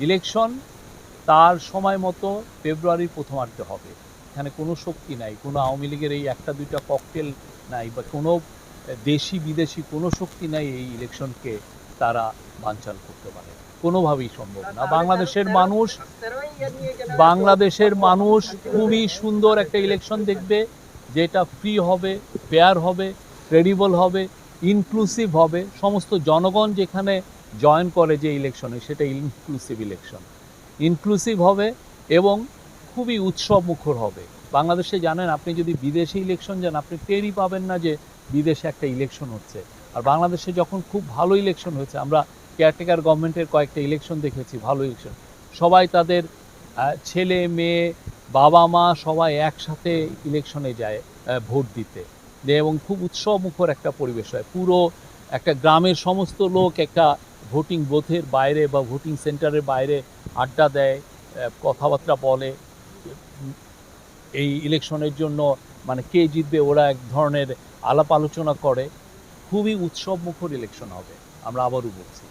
Election তার সময় মতো ফেব্রুয়ারির প্রথমার্ধে হবে। এখানে কোনো শক্তি নাই, কোনো আওয়ামী লীগের এই একটা দুইটা ককটেল নাই বা কোনো দেশি বিদেশি কোনো শক্তি নাই এই ইলেকশনকে তারা বানচাল করতে পারে। কোনোভাবেই সম্ভব না। বাংলাদেশের মানুষ বাংলাদেশের মানুষ খুবই সুন্দর একটা ইলেকশন দেখবে, যেটা ফ্রি হবে ফেয়ার হবে ক্রেডিবল হবে ইনক্লুসিভ হবে। সমস্ত জনগণ যেখানে জয়েন করে যে ইলেকশনে, সেটা ইনক্লুসিভ ইলেকশন ইনক্লুসিভ হবে এবং খুবই উৎসব মুখর হবে। বাংলাদেশে জানেন, আপনি যদি বিদেশে ইলেকশন যান, আপনি টেরই পাবেন না যে বিদেশে একটা ইলেকশন হচ্ছে। আর বাংলাদেশে যখন খুব ভালো ইলেকশন হয়েছে, আমরা কেয়ারটেকার গভর্নমেন্টের কয়েকটা ইলেকশন দেখেছি, ভালো ইলেকশন সবাই তাদের ছেলে, মেয়ে, বাবা, মা সবাই একসাথে ইলেকশনে যায় ভোট দিতে। এবং খুব উৎসবমুখর একটা পরিবেশ হয়। পুরো একটা গ্রামের সমস্ত লোক একটা ভোটিং বোথের বাইরে বা ভোটিং সেন্টারের বাইরে আড্ডা দেয় কথাবার্তা বলে। এই ইলেকশনের জন্য মানে কে জিতবে ওরা এক ধরনের আলাপ আলোচনা করে। খুবই উৎসবমুখর ইলেকশন হবে, আমরা আবারও বলছি।